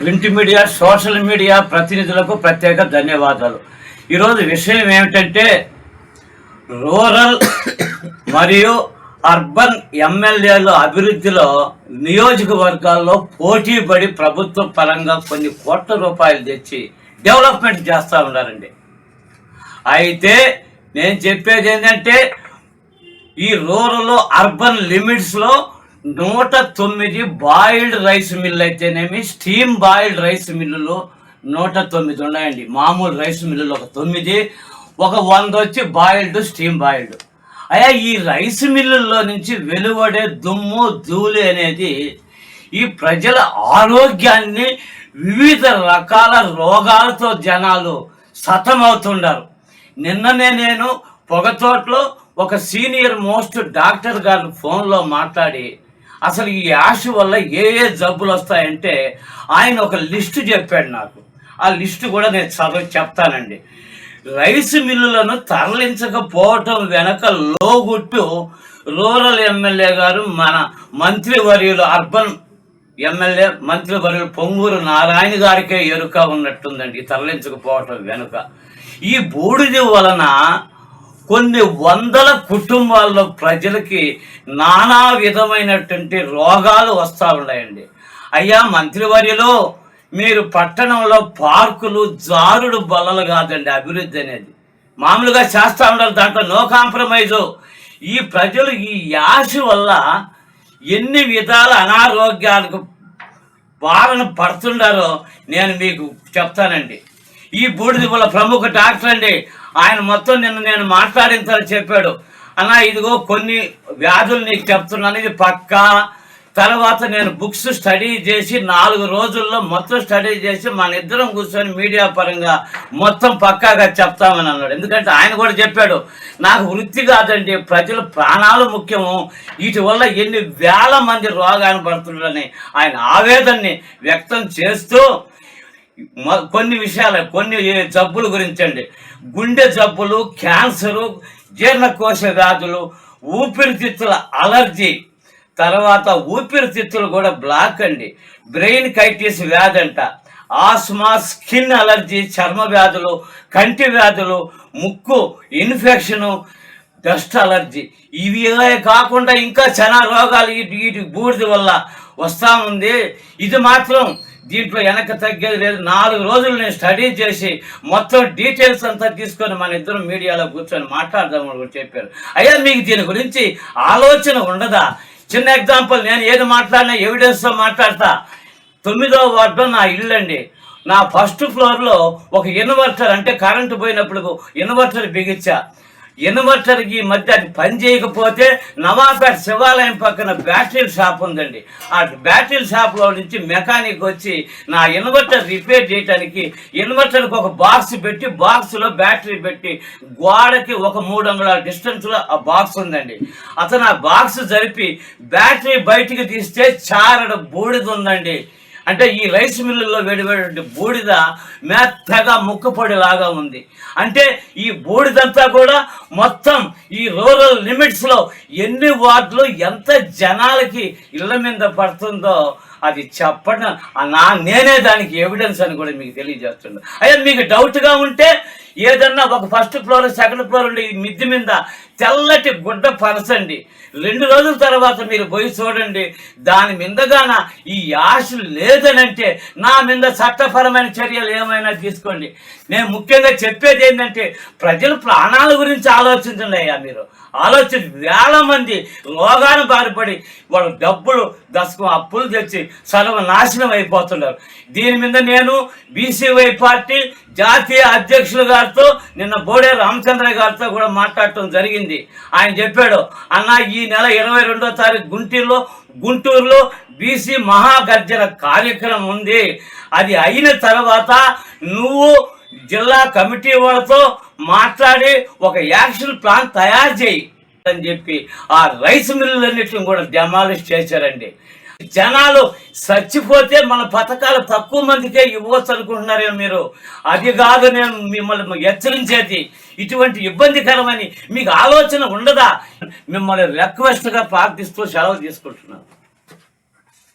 Print media social media ప్రతినిధులకు ప్రత్యేక ధన్యవాదాలు. ఈరోజు విషయం ఏమిటంటే రూరల్ మరియు అర్బన్ ఎమ్మెల్యేల అభివృద్ధిలో నియోజకవర్గాల్లో పోటీ పడి ప్రభుత్వ పరంగా కొన్ని కోట్ల రూపాయలు తెచ్చి డెవలప్మెంట్ చేస్తూ ఉన్నారండి. అయితే నేను చెప్పేది ఏంటంటే ఈ రూరల్ అర్బన్ లిమిట్స్లో నూట తొమ్మిది బాయిల్డ్ రైస్ మిల్లు అయితేనేమి స్టీమ్ బాయిల్డ్ రైస్ మిల్లులు నూట తొమ్మిది ఉన్నాయండి. మామూలు రైస్ మిల్లులు ఒక తొమ్మిది ఒక వంద వచ్చి బాయిల్డ్ స్టీమ్ బాయిల్డ్. అయ్యా ఈ రైస్ మిల్లుల్లో నుంచి వెలువడే దుమ్ము ధూళి అనేది ఈ ప్రజల ఆరోగ్యాన్ని వివిధ రకాల రోగాలతో జనాలు సతమవుతుండారు. నిన్ననే నేను పొగతోటలో ఒక సీనియర్ మోస్ట్ డాక్టర్ గారు ఫోన్లో మాట్లాడి అసలు ఈ యాష్ వల్ల ఏ ఏ జబ్బులు వస్తాయంటే ఆయన ఒక లిస్టు చెప్పాడు నాకు. ఆ లిస్టు కూడా నేను చదువు చెప్తానండి. రైస్ మిల్లులను తరలించకపోవటం వెనక లోగుట్టు రూరల్ ఎమ్మెల్యే గారు మన మంత్రివర్యులు అర్బన్ ఎమ్మెల్యే మంత్రివర్యులు పొంగూరు నారాయణ గారికే ఎరుక ఉన్నట్టుందండి తరలించకపోవటం వెనుక. ఈ బూడిద వలన కొన్ని వందల కుటుంబాల్లో ప్రజలకి నానా విధమైనటువంటి రోగాలు వస్తూ ఉన్నాయండి. అయ్యా మంత్రివర్యలో మీరు పట్టణంలో పార్కులు జారుడు బల్లలు కాదండి అభివృద్ధి అనేది. మామూలుగా చేస్తూ ఉండాలి దాంట్లో నో కాంప్రమైజు ఈ ప్రజలు ఈ యాస వల్ల ఎన్ని విధాల అనారోగ్యాలకు బారిన పడుతుండారో నేను మీకు చెప్తానండి. ఈ బూడిద వల్ల ప్రముఖ డాక్టర్ అండి. ఆయన మొత్తం నిన్న నేను మాట్లాడిన చెప్పాడు. అన్న ఇదిగో కొన్ని వ్యాధులు నీకు చెప్తున్నాను. ఇది పక్కా. తర్వాత నేను బుక్స్ స్టడీ చేసి నాలుగు రోజుల్లో మొత్తం స్టడీ చేసి మన ఇద్దరం కూర్చొని మీడియా పరంగా మొత్తం పక్కాగా చెప్తామని అన్నాడు. ఎందుకంటే ఆయన కూడా చెప్పాడు నాకు వృత్తి కాదండి ప్రజల ప్రాణాలు ముఖ్యము. వీటి వల్ల ఎన్ని వేల మంది రోగాన్ని పడుతున్నారని ఆయన ఆవేదనని వ్యక్తం చేస్తూ కొన్ని విషయాలు కొన్ని జబ్బుల గురించి అండి గుండె జబ్బులు క్యాన్సరు జీర్ణకోశ వ్యాధులు ఊపిరితిత్తుల అలర్జీ తర్వాత ఊపిరితిత్తులు కూడా బ్లాక్ అండి. బ్రెయిన్ కైటిస్ వ్యాధి అంట ఆస్మా స్కిన్ అలర్జీ చర్మ వ్యాధులు కంటి వ్యాధులు ముక్కు ఇన్ఫెక్షను డస్ట్ అలర్జీ. ఇవి కాకుండా ఇంకా చాలా రోగాలు ఇటు ఇటు బూడిద వల్ల వస్తూ ఉంది. ఇది మాత్రం దీంట్లో వెనక తగ్గేది లేదు. నాలుగు రోజులు నేను స్టడీ చేసి మొత్తం డీటెయిల్స్ అంతా తీసుకొని మన ఇద్దరం మీడియాలో కూర్చొని మాట్లాడదామని కూడా చెప్పారు. అయ్యా మీకు దీని గురించి ఆలోచన ఉండదా? చిన్న ఎగ్జాంపుల్ నేను ఏది మాట్లాడినా ఎవిడెన్స్తో మాట్లాడతా. తొమ్మిదవ వార్డులో నా ఇల్లు అండి. నా ఫస్ట్ ఫ్లోర్లో ఒక ఇన్వర్టర్ అంటే కరెంటు పోయినప్పుడు ఇన్వర్టర్ బిగించా. ఇన్వర్టర్కి ఈ మధ్య అది పని చేయకపోతే నవాపేట శివాలయం పక్కన బ్యాటరీ షాప్ ఉందండి. ఆ బ్యాటరీ షాప్లో నుంచి మెకానిక్ వచ్చి నా ఇన్వర్టర్ రిపేర్ చేయడానికి ఇన్వర్టర్కి ఒక బాక్స్ పెట్టి బాక్స్లో బ్యాటరీ పెట్టి గోడకి ఒక మూడు అంగుళాల డిస్టెన్స్లో ఆ బాక్స్ ఉందండి. అతను ఆ బాక్స్ జరిపి బ్యాటరీ బయటికి తీస్తే చారడు బూడిద ఉందండి. అంటే ఈ రైస్ మిల్లుల్లో వేడివేడి బూడిద మెత్తగా ముక్కపొడిలాగా ఉంది. అంటే ఈ బూడిదంతా కూడా మొత్తం ఈ రూరల్ లిమిట్స్లో ఎన్ని వార్డులు ఎంత జనాలకి ఇళ్ళ మీద పడుతుందో అది చెప్పడం నా నేనే దానికి ఎవిడెన్స్ అని కూడా మీకు తెలియజేస్తున్నా. అయ్యా మీకు డౌట్గా ఉంటే ఏదన్నా ఒక ఫస్ట్ ఫ్లోర్ సెకండ్ ఫ్లోర్ ఉండే ఈ మిద్ది మీద తెల్లటి గుడ్డ పరచండి. రెండు రోజుల తర్వాత మీరు పోయి చూడండి. దాని మీదగాన ఈ యాష లేదనంటే నా మీద చట్టపరమైన చర్యలు ఏమైనా తీసుకోండి. నేను ముఖ్యంగా చెప్పేది ఏంటంటే ప్రజల ప్రాణాల గురించి ఆలోచించండి అయ్యా మీరు. ఆలోచించి వేల మంది రోగాలు బారిపడి వాళ్ళు డబ్బులు దశకం అప్పులు తెచ్చి సర్వనాశనం అయిపోతున్నారు. దీని మీద నేను బీసీవై పార్టీ జాతీయ అధ్యక్షులు గారితో నిన్న బోడే రామచంద్ర గారితో కూడా మాట్లాడటం జరిగింది. ఆయన చెప్పాడు అన్న ఈ నెల ఇరవై రెండో తారీఖు గుంటూరులో గుంటూరులో బీసీ మహాగర్జన కార్యక్రమం ఉంది. అది అయిన తర్వాత నువ్వు జిల్లా కమిటీ వాళ్ళతో మాట్లాడి ఒక యాక్షన్ ప్లాన్ తయారు చేయి అని చెప్పి ఆ రైస్ మిల్లులన్నిటిని కూడా డెమాలిష్ చేశారండి. జనాలు చచ్చిపోతే మన పథకాలు తక్కువ మందికే ఇవ్వచ్చు అనుకుంటున్నారే మీరు. అది కాదు నేను మిమ్మల్ని హెచ్చరించేది. ఇటువంటి ఇబ్బందికరమని మీకు ఆలోచన ఉండదా? మిమ్మల్ని రిక్వెస్ట్గా ప్రార్థిస్తూ సెలవు తీసుకుంటున్నాను.